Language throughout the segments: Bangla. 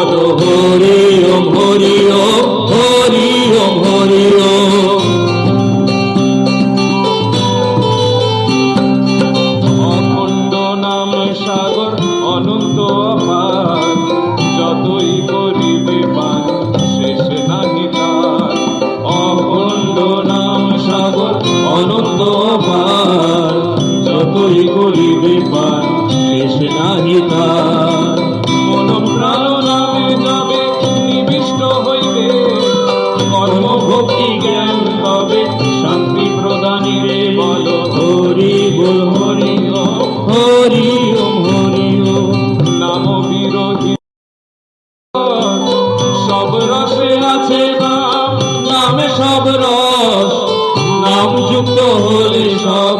পদহরে রসে আছে নাম নামে সব রস। নাম যুক্ত হলে সব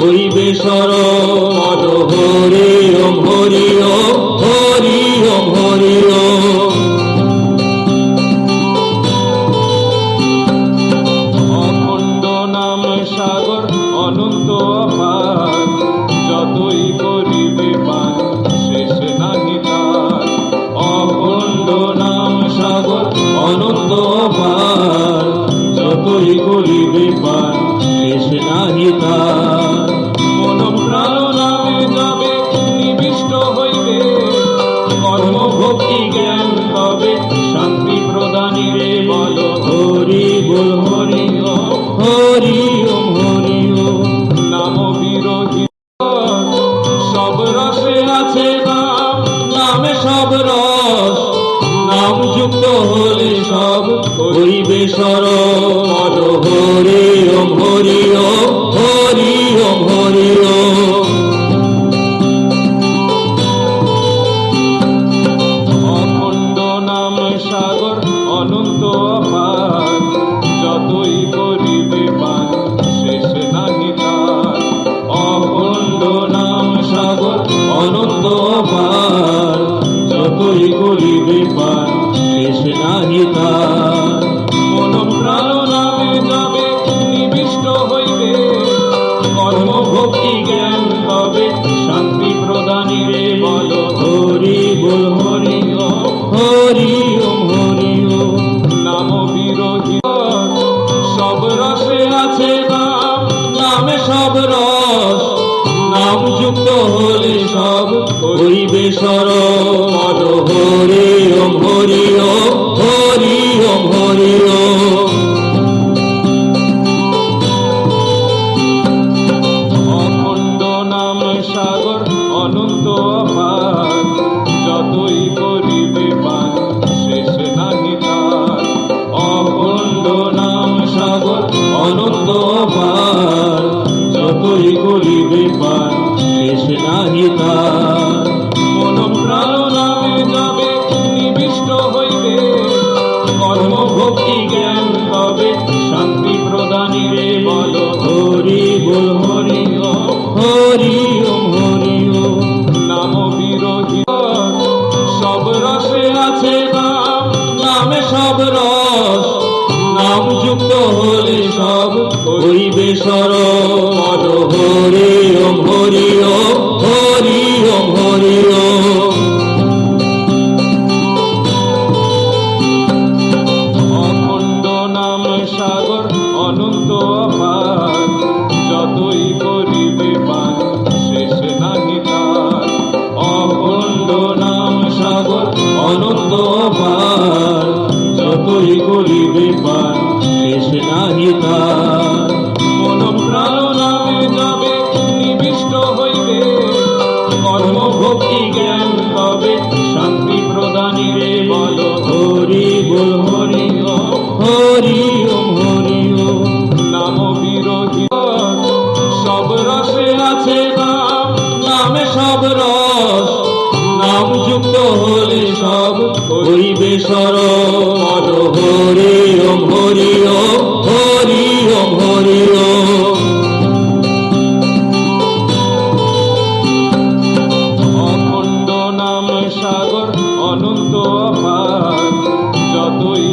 হইবে সর হরি ওম হরি ওম হরি ওম হরি অখণ্ড নাম সাগর, অনন্ত অপার তার মন প্রাণ নামে যাবে নিবিষ্ট হইবে। কর্ম ভক্তি জ্ঞান তবে শান্তি প্রদানী রে বল। হরি বল, হরি হরি হরি নাম বিরোহী সব রসে আছে নাম ভক্তি জ্ঞান তবে শান্তি প্রদানী রে বল, হরি বল, হরি হরি ওম হরি ওম নাম বিরোহী সব রসে আছে নাম নামে সব রস। নাম যুক্ত হলে সব হইবে সর হরি ওম, হরি শান্তি প্রদানের বল হরি বল। সর হরি ওম হরি ওম হরি ওম হরি ওম। অখণ্ড নাম সাগর, অনন্ত অপার যতই